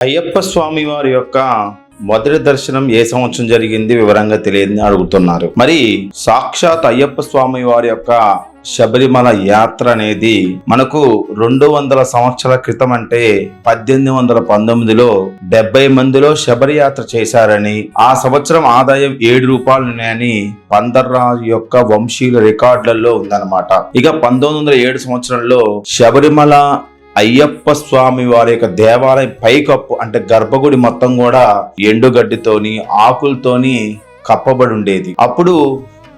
అయ్యప్ప స్వామి వారి యొక్క మొదటి దర్శనం ఏ సంవత్సరం జరిగింది వివరంగా తెలియదని అడుగుతున్నారు. మరి సాక్షాత్ అయ్యప్ప స్వామి వారి యొక్క శబరిమల యాత్ర అనేది మనకు రెండు వందల సంవత్సరాల క్రితం అంటే పద్దెనిమిది వందల పంతొమ్మిదిలో డెబ్బై మందిలో శబరి యాత్ర చేశారని ఆ సంవత్సరం ఆదాయం ఏడు రూపాయలు ఉన్నాయని పందర్రాజు యొక్క వంశీయుల రికార్డులలో ఉందన్నమాట. ఇక పంతొమ్మిది వందల ఏడు సంవత్సరంలో శబరిమల అయ్యప్ప స్వామి వారి యొక్క దేవాలయం పైకప్పు అంటే గర్భగుడి మొత్తం కూడా ఎండుగడ్డితోని ఆకులతోని కప్పబడి ఉండేది. అప్పుడు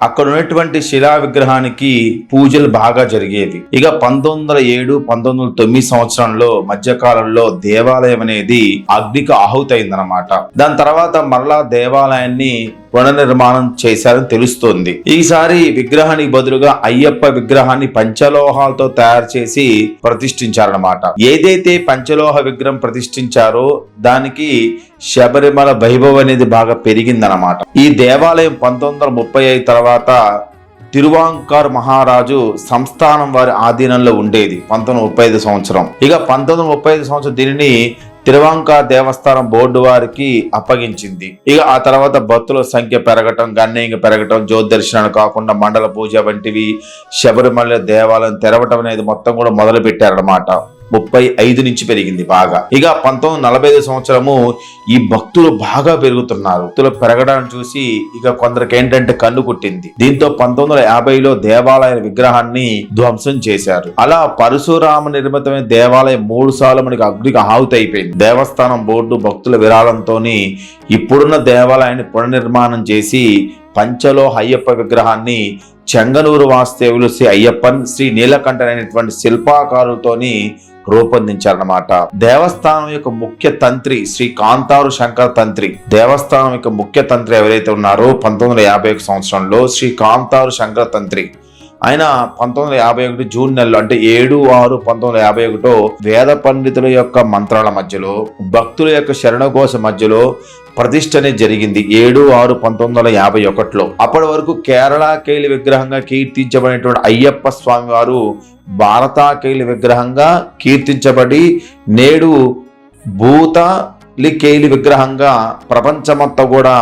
అక్కడ ఉన్నటువంటి శిలా విగ్రహానికి పూజలు బాగా జరిగేవి ఇక పంతొమ్మిది వందల ఏడు పంతొమ్మిది వందల తొమ్మిది సంవత్సరంలో మధ్యకాలంలో దేవాలయం అనేది అగ్నికి ఆహుతైందనమాట దాని తర్వాత మరలా దేవాలయాన్ని పునర్నిర్మాణం చేశారని తెలుస్తోంది. ఈసారి విగ్రహానికి బదులుగా అయ్యప్ప విగ్రహాన్ని పంచలోహాలతో తయారు చేసి ప్రతిష్ఠించారనమాట ఏదైతే పంచలోహ విగ్రహం ప్రతిష్ఠించారో దానికి శబరిమల వైభవం అనేది బాగా పెరిగిందనమాట ఈ దేవాలయం పంతొమ్మిది వందల ముప్పై ఐదు తర్వాత తిరువాంకార్ మహారాజు సంస్థానం వారి ఆధీనంలో ఉండేది పంతొమ్మిది ముప్పై ఐదు సంవత్సరం. ఇక పంతొమ్మిది ముప్పై ఐదు సంవత్సరం దీనిని తిరువాంక దేవస్థానం బోర్డు వారికి అప్పగించింది. ఇక ఆ తర్వాత భక్తుల సంఖ్య పెరగటం గణనీయంగా పెరగటం జ్యోతి దర్శనాలు కాకుండా మండల పూజ వంటివి శబరిమల దేవాలయం తెరవటం అనేది మొత్తం కూడా మొదలు పెట్టారనమాట ముప్పై ఐదు నుంచి పెరిగింది బాగా. ఇక పంతొమ్మిది నలభై ఐదు సంవత్సరము ఈ భక్తులు బాగా పెరుగుతున్నారు. భక్తులు పెరగడాన్ని చూసి ఇక కొందరికి ఏంటంటే కన్ను కుట్టింది దీంతో పంతొమ్మిది వందల యాభైలో దేవాలయ విగ్రహాన్ని ధ్వంసం చేశారు. అలా పరశురామ నిర్మితమైన దేవాలయం మూడు సార్లు మనకి అగ్నికి ఆహుతి అయిపోయింది. దేవస్థానం బోర్డు భక్తుల విరాళంతో ఇప్పుడున్న దేవాలయాన్ని పునర్నిర్మాణం చేసి పంచలో అయ్యప్ప విగ్రహాన్ని చెంగనూరు వాస్తేవులు శ్రీ అయ్యప్పన్ శ్రీ నీలకంఠన్ అనేటువంటి శిల్పాకారులతోని రూపొందించారన్నమాట. దేవస్థానం యొక్క ముఖ్య తంత్రి శ్రీ కాంతారు శంకర్ తంత్రి. దేవస్థానం యొక్క ముఖ్య తంత్రి ఎవరైతే ఉన్నారో పంతొమ్మిది వందల యాభై ఒక సంవత్సరంలో శ్రీ కాంతారు శంకర్ తంత్రి. ఆయన పంతొమ్మిది వందల యాభై ఒకటి జూన్ నెలలో అంటే ఏడు ఆరు పంతొమ్మిది వందల యాభై ఒకటో వేద పండితుల యొక్క మంత్రాల మధ్యలో భక్తుల యొక్క శరణఘోష మధ్యలో ప్రతిష్టనే జరిగింది. ఏడు ఆరు పంతొమ్మిది వందల యాభై ఒకటిలో. అప్పటి వరకు కేరళకైలి విగ్రహంగా కీర్తించబడినటువంటి అయ్యప్ప స్వామి వారు భారతాకైలి విగ్రహంగా కీర్తించబడి నేడు భూత లికేలి విగ్రహంగా ప్రపంచమంతా కూడా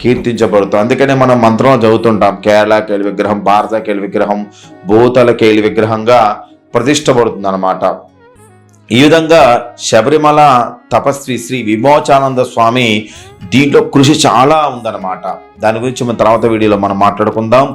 కీర్తించబడుతుంది అందుకనే మనం మంత్రంలో చదువుతుంటాం కేరళ కేలి విగ్రహం భారత కేలి విగ్రహం భూతల కేలి విగ్రహంగా ప్రతిష్టపడుతుంది అనమాట ఈ విధంగా శబరిమల తపస్వి శ్రీ విమోచానంద స్వామి దీంట్లో కృషి చాలా ఉందన్నమాట. దాని గురించి మన తర్వాత వీడియోలో మనం మాట్లాడుకుందాం.